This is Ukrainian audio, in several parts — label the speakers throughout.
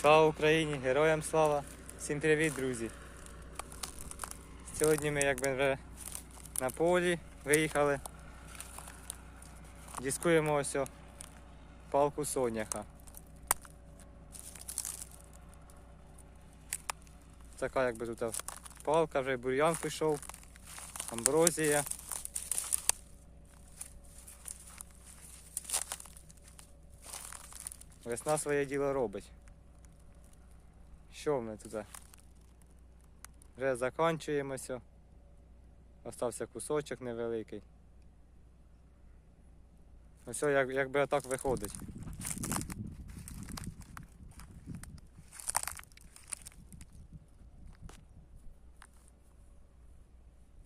Speaker 1: Слава Україні! Героям слава! Всім привіт, друзі! Сьогодні ми якби вже на полі виїхали. Дискуємо ось палку соняха. Така якби тут палка, вже бур'ян пішов, амброзія. Весна своє діло робить. Що ми тут? Вже закінчуємося. Остався кусочок невеликий. Ось як, якби отак виходить.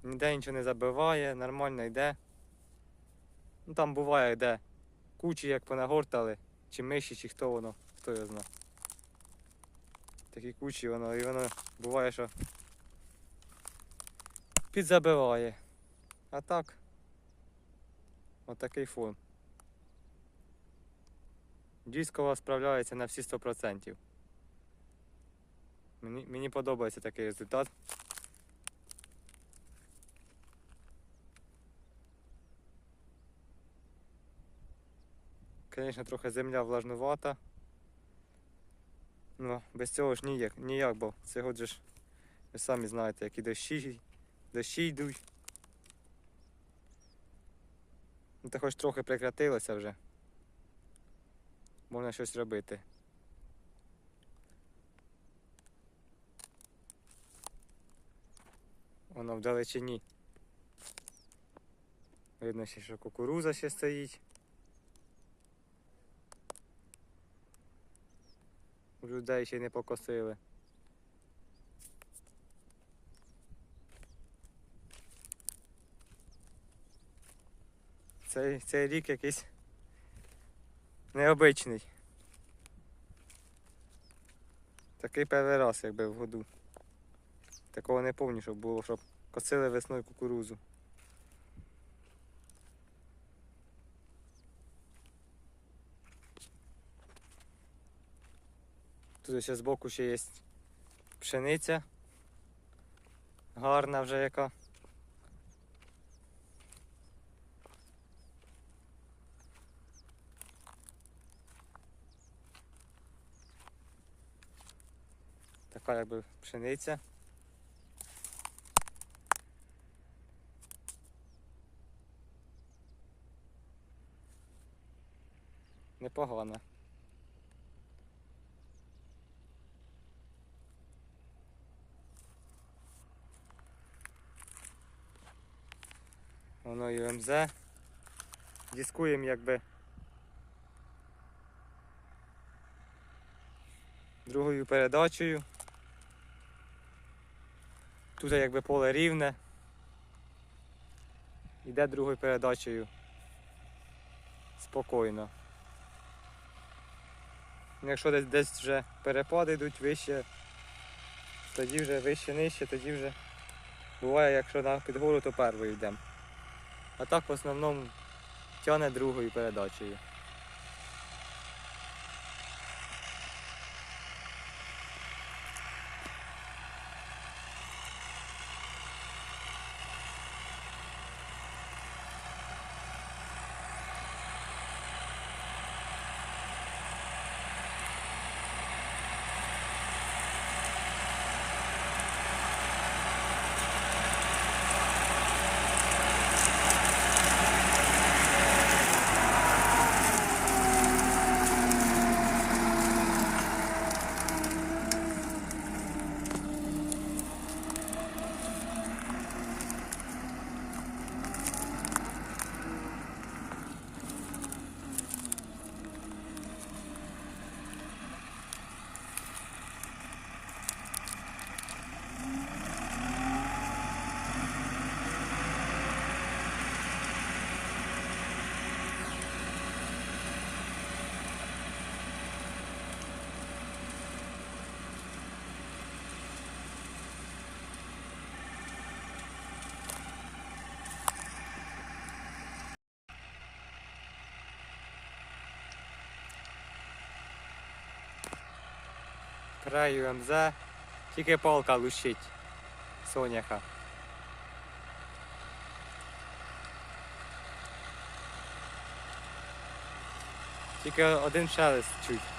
Speaker 1: Ніде нічого не забиває, нормально йде. Ну там буває йде. Кучі як понагортали, чи миші, чи хто воно, хто його знає. Такі кучі воно, і воно буває, що підзабиває. А так, отакий фон. Дискова справляється на всі 100%. Мені, мені подобається такий результат. Звісно, трохи земля влажнувата. Ну, без цього ж ніяк, ніяк, бо сьогодні ж ви самі знаєте, які дощі, дощі йдуть. Ну, та хоч трохи прекратилося вже. Можна щось робити. Воно вдалечині. Видно ще, що кукуруза ще стоїть. Людей ще не покосили. Цей, цей рік якийсь необичний. Такий перший раз, якби в году. Такого не пам'ятаю, щоб було, щоб косили весною кукурузу. Тут ще збоку ще є пшениця. Гарна вже яка. Така якби пшениця. Непогана. І МЗ. Дискуємо якби другою передачею. Тут якби поле рівне. Йде другою передачею. Спокійно. Ну, Якщо десь десь вже перепади йдуть вище, тоді вже вище нижче, тоді вже буває, якщо на підгору, то первою йдемо. А так в основному тягне другою передачею. Рею МЗ. Тільки палка лущить соняха. Тільки один шелест чуть.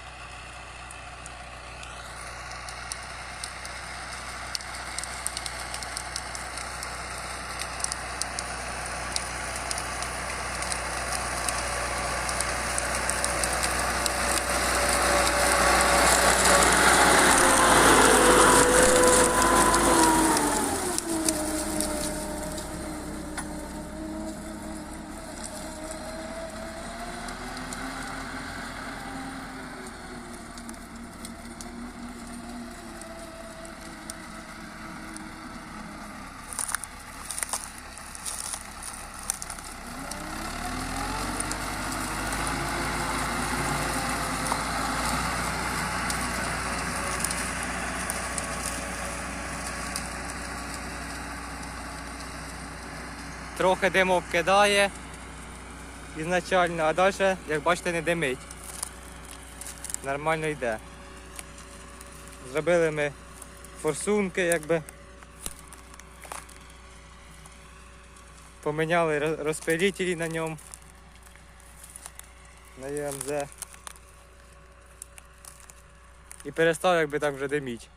Speaker 1: Трохи димок кидає ізначально, а далі, як бачите, не димить. Нормально йде. Зробили ми форсунки, якби. Поміняли роз- розпилителі на ньому. На ЄМЗ. І перестав якби так вже диміть.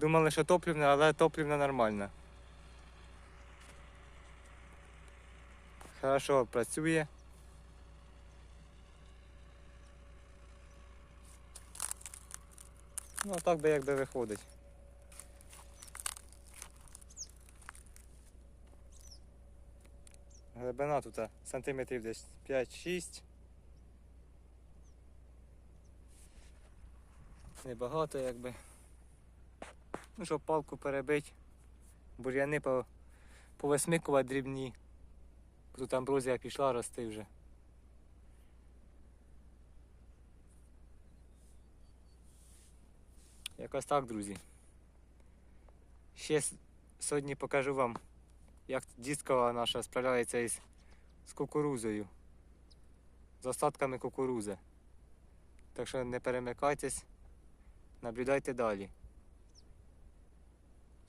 Speaker 1: Думали, що топливне, але топливне нормально. Хорошо працює. Ну, а так би якби виходить. Глибина тут сантиметрів десь 5-6. Небагато якби. Ну, щоб палку перебити, бур'яни по, повисмикувати дрібні. Тут амброзія пішла рости вже. Якось так, друзі. Ще сьогодні покажу вам, як дискова наша справляється із, з кукурузою. З остатками кукурузи. Так що не перемикайтесь, наблюдайте далі.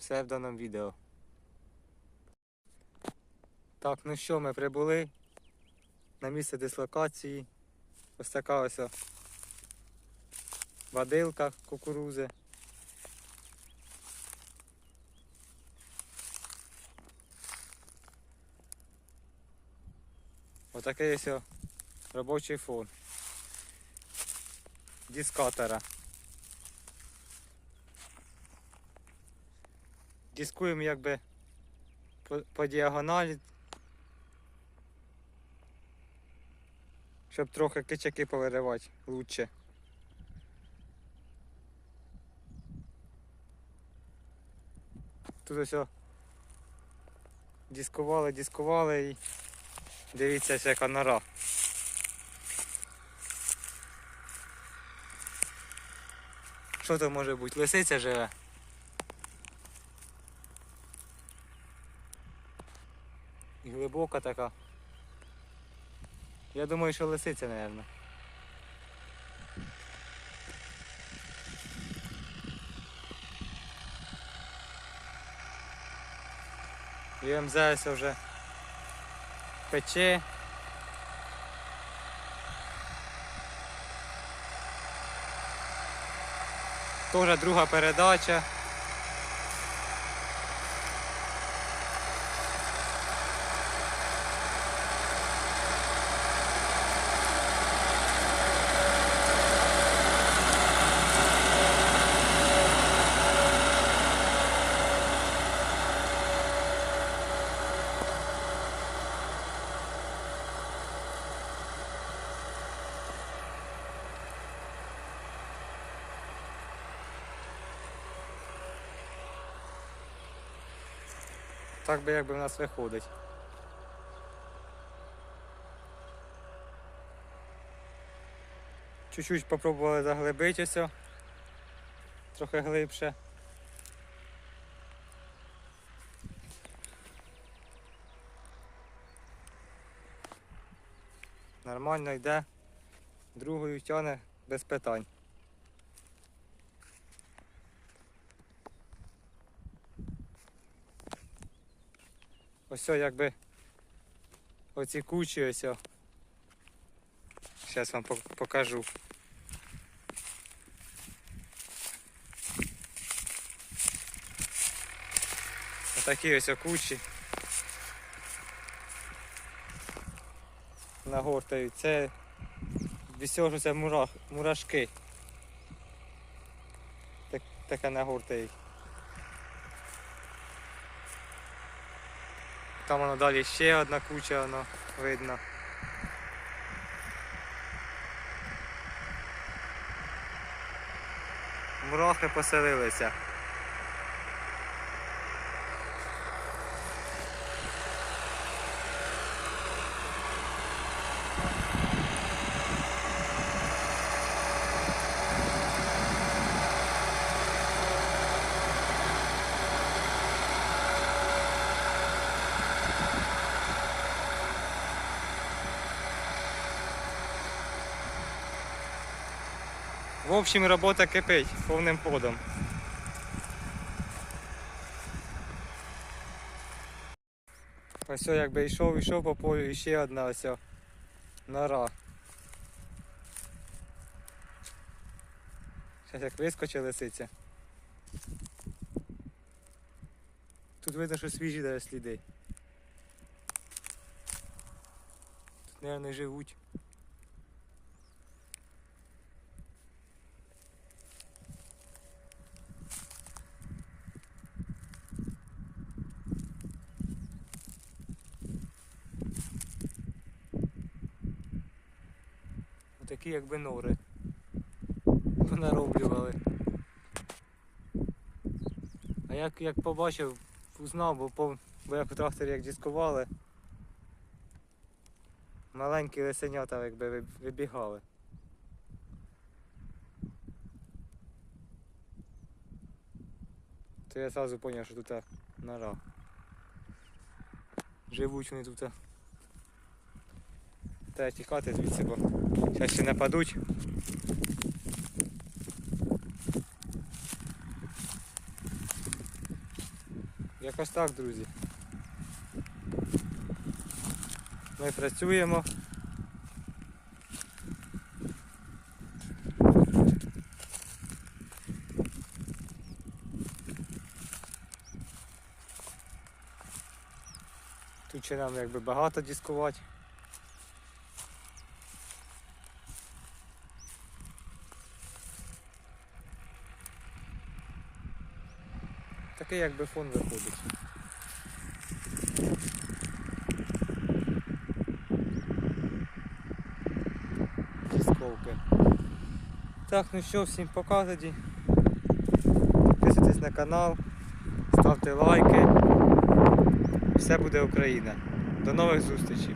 Speaker 1: Все в даному відео. Так, ну що, ми прибули на місце дислокації. Ось така ось о водилка кукурузи. Отакий ось робочий фон. Дискатора. Дискуємо якби по, по діагоналі. Щоб трохи кичаки повиривати лучше. Тут ось дискували, дискували і дивіться, яка нора. Що то може бути? Лисиця живе. Глибока така. Я думаю, що лисиця, мабуть. ЮМЗ ось вже пече. Тоже друга передача. Так би якби в нас виходить. Чуть-чуть попробували заглибитися. Трохи глибше. Нормально йде. Другою тяне без питань. Ось якби оці кучі ось. Зараз вам покажу. Отакі ось кучі. Нагортають. Це мурах, мурашки. Так, таке нагортають. Там воно далі ще одна куча, воно видно. Мурахи поселилися. В общем, робота кипить повним ходом. Ось якби йшов, йшов по полю, і ще одна ось нора. Зараз як вискочить лисиця. Тут видно, що свіжі даже сліди. Тут, мабуть, живуть. Такі якби нори понароблювали. А як, як побачив, узнав, бо, по, бо як у тракторі як дискували, маленькі лисенята якби вибігали. То я одразу зрозумів, що тут нора. Живуть вони тут. Треба тікати звідси, бо зараз ще нападуть. Якось так, друзі. Ми працюємо. Тут ще нам якби багато дискувати. Такий якби фон виходить. Дисковки. Так, ну що, всім пока тоді. Підписуйтесь на канал, ставте лайки. Все буде Україна. До нових зустрічей.